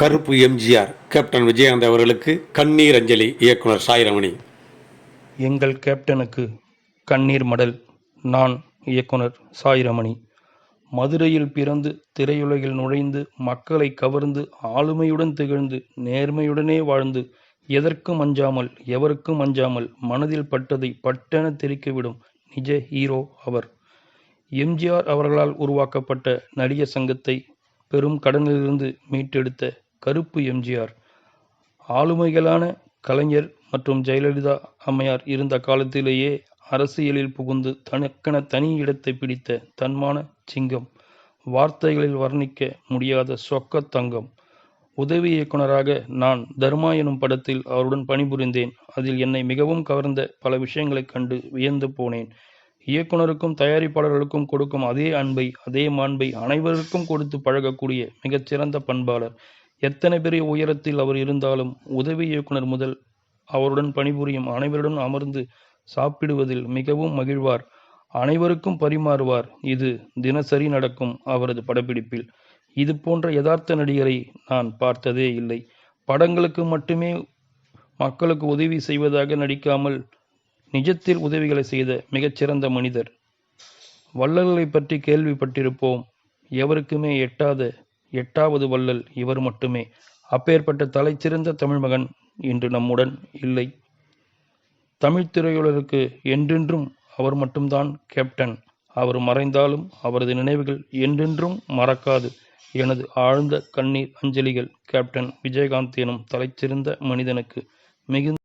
கருப்பு எம்ஜிஆர் கேப்டன் விஜயகாந்த் அவர்களுக்கு கண்ணீர் அஞ்சலி இயக்குனர் சாய்ரமணி. எங்கள் கேப்டனுக்கு கண்ணீர் மடல் நான் இயக்குனர் சாய்ரமணி. மதுரையில் பிறந்து திரையுலகில் நுழைந்து மக்களை கவர்ந்து ஆளுமையுடன் திகழ்ந்து நேர்மையுடனே வாழ்ந்து எதற்கும் அஞ்சாமல் எவருக்கும் அஞ்சாமல் மனதில் பட்டதை பட்டென தெரிக்கிவிடும் நிஜ ஹீரோ அவர். எம்ஜிஆர் அவர்களால் உருவாக்கப்பட்ட நடிகர் சங்கத்தை பெரும் கடனிலிருந்து மீட்டெடுத்த கருப்பு எம்ஜிஆர். ஆளுமைகளான கலைஞர் மற்றும் ஜெயலலிதா அம்மையார் இருந்த காலத்திலேயே அரசியலில் புகுந்து தனக்கென தனி இடத்தை பிடித்த தன்மான சிங்கம் வார்த்தைகளில் வர்ணிக்க முடியாத சொக்க தங்கம். உதவி இயக்குனராக நான் தர்மா எனும் படத்தில் அவருடன் பணிபுரிந்தேன். அதில் என்னை மிகவும் கவர்ந்த பல விஷயங்களைக் கண்டு வியந்து போனேன். இயக்குனருக்கும் தயாரிப்பாளர்களுக்கும் கொடுக்கும் அதே அன்பை அதே மாண்பை அனைவருக்கும் கொடுத்து பழகக்கூடிய மிகச்சிறந்த பண்பாளர் எத்தனை பெரிய உயரத்தில் அவர் இருந்தாலும் உதவி இயக்குனர் முதல் அவருடன் பணிபுரியும் அனைவருடன் அமர்ந்து சாப்பிடுவதில் மிகவும் மகிழ்வார். அனைவருக்கும் பரிமாறுவார். இது தினசரி நடக்கும் அவரது படப்பிடிப்பில். இது போன்ற யதார்த்த நடிகரை நான் பார்த்ததே இல்லை. படங்களுக்கு மட்டுமே மக்களுக்கு உதவி செய்வதாக நடிக்காமல் நிஜத்தில் உதவிகளை செய்த மிகச்சிறந்த மனிதர். வள்ளல்களை பற்றி கேள்விப்பட்டிருப்போம். எவருக்குமே எட்டாத எட்டாவது வள்ளல் இவர் மட்டுமே. அப்பேற்பட்ட தலைச்சிறந்த தமிழ் மகன் இன்று நம்முடன் இல்லை. தமிழ் திரையுலகுக்கு என்றென்றும் அவர் மட்டும்தான் கேப்டன் அவர் மறைந்தாலும் அவரது நினைவுகள் என்றென்றும் மறக்காது. எனது ஆழ்ந்த கண்ணீர் அஞ்சலிகள் கேப்டன் விஜயகாந்த் எனும் தலைச்சிறந்த மனிதனுக்கு மிகுந்த